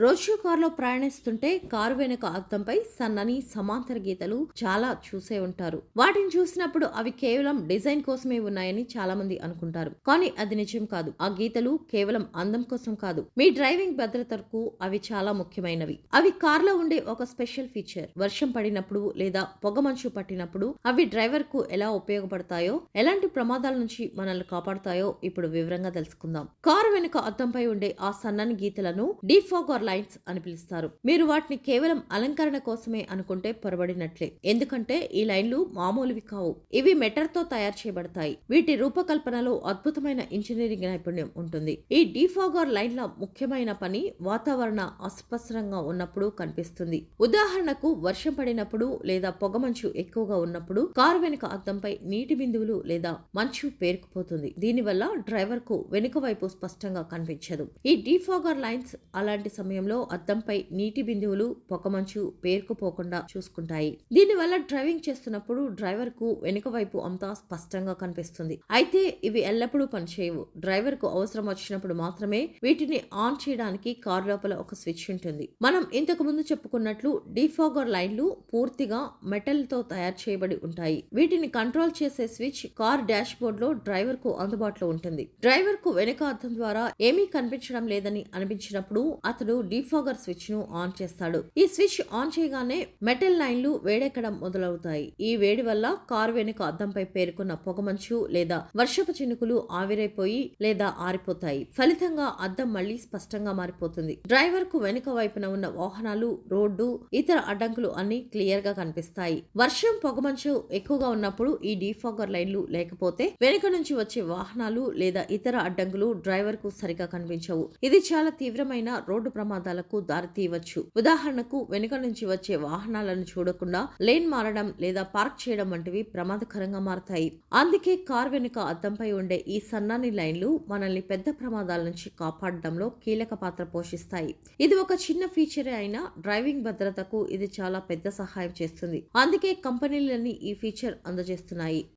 రోజు కారులో ప్రయాణిస్తుంటే కారు వెనుక అద్దంపై సన్నని సమాంతర గీతలు చాలా చూసే ఉంటారు. వాటిని చూసినప్పుడు అవి కేవలం డిజైన్ కోసమే ఉన్నాయని చాలా మంది అనుకుంటారు. కానీ అది నిజం కాదు. ఆ గీతలు కేవలం అందం కోసం కాదు. మీ డ్రైవింగ్ భద్రతకు అవి చాలా ముఖ్యమైనవి. అవి కారులో ఉండే ఒక స్పెషల్ ఫీచర్. వర్షం పడినప్పుడు లేదా పొగమంచు పట్టినప్పుడు అవి డ్రైవర్కు ఎలా ఉపయోగపడతాయో ఎలాంటి ప్రమాదాల నుంచి మనల్ని కాపాడతాయో ఇప్పుడు వివరంగా తెలుసుకుందాం. కారు వెనుక అద్దంపై ఉండే ఆ సన్నని గీతలను డిఫాగర్ లైన్స్ అని పిలుస్తారు. మీరు వాటిని కేవలం అలంకరణ కోసమే అనుకుంటే పొరబడినట్లే. ఎందుకంటే ఈ లైన్లు మామూలువి కావు. ఇవి మెటర్తో తయారు చేయబడతాయి. వీటి రూపకల్పనలో అద్భుతమైన ఇంజనీరింగ్ నైపుణ్యం ఉంటుంది. ఈ డిఫాగర్ లైన్ల ముఖ్యమైన పని వాతావరణ అస్పష్టంగా ఉన్నప్పుడు కనిపిస్తుంది. ఉదాహరణకు వర్షం పడినప్పుడు లేదా పొగమంచు ఎక్కువగా ఉన్నప్పుడు కారు వెనుక అద్దంపై నీటి బిందువులు లేదా మంచు పేరుకుపోతుంది. దీనివల్ల డ్రైవర్కు వెనుక వైపు స్పష్టంగా కనిపించదు. ఈ డిఫాగర్ లైన్స్ అలాంటి సమయంలో అద్దంపై నీటి బిందువులు పొగమంచు పేరుకుపోకుండా చూసుకుంటాయి. దీనివల్ల డ్రైవింగ్ చేస్తున్నప్పుడు డ్రైవర్కు వెనుక వైపు అంతా స్పష్టంగా కనిపిస్తుంది. అయితే ఇవి ఎల్లప్పుడూ పనిచేయవు. డ్రైవర్కు అవసరం వచ్చినప్పుడు మాత్రమే వీటిని ఆన్ చేయడానికి కార్ లోపల ఒక స్విచ్ ఉంటుంది. మనం ఇంతకు ముందు చెప్పుకున్నట్లు డిఫాగర్ లైన్లు పూర్తిగా మెటల్తో తయారు చేయబడి ఉంటాయి. వీటిని కంట్రోల్ చేసే స్విచ్ కార్ డాష్ బోర్డ్లో డ్రైవర్కు అందుబాటులో ఉంటుంది. డ్రైవర్కు వెనుక అద్దం ద్వారా ఏమీ కనిపించడం లేదని అనిపించినప్పుడు అతడు డిఫాగర్ స్విచ్ను ఆన్ చేస్తాడు. ఈ స్విచ్ ఆన్ చేయగానే మెటల్ లైన్లు వేడెక్కడం మొదలవుతాయి. ఈ వేడి వల్ల కారు వెనుక అద్దంపై పేర్కొన్న పొగమంచు లేదా వర్షపు చినుకులు ఆవిరైపోయి లేదా ఆరిపోతాయి. ఫలితంగా అద్దం మళ్ళీ స్పష్టంగా మారిపోతుంది. డ్రైవర్కు వెనుక వైపున ఉన్న వాహనాలు రోడ్డు ఇతర అడ్డంకులు అన్ని క్లియర్గా కనిపిస్తాయి. వర్షం పొగమంచు ఎక్కువగా ఉన్నప్పుడు ఈ డిఫాగర్ లైన్లు లేకపోతే వెనుక నుంచి వచ్చే వాహనాలు లేదా ఇతర అడ్డంకులు డ్రైవర్కు సరిగా కనిపించవు. ఇది చాలా తీవ్రమైన రోడ్డు ప్రమాదం. ప్రమాదాలకు దారితీయవచ్చు. ఉదాహరణకు వెనుక నుంచి వచ్చే వాహనాలను చూడకుండా లేన్ మారడం లేదా పార్క్ చేయడం వంటివి ప్రమాదకరంగా మారతాయి. అందుకే కార్ వెనుక అద్దంపై ఉండే ఈ సన్నాని లైన్లు మనల్ని పెద్ద ప్రమాదాల నుంచి కాపాడడంలో కీలక పాత్ర పోషిస్తాయి. ఇది ఒక చిన్న ఫీచరే అయినా డ్రైవింగ్ భద్రతకు ఇది చాలా పెద్ద సహాయం చేస్తుంది. అందుకే కంపెనీలన్నీ ఈ ఫీచర్ అందజేస్తున్నాయి.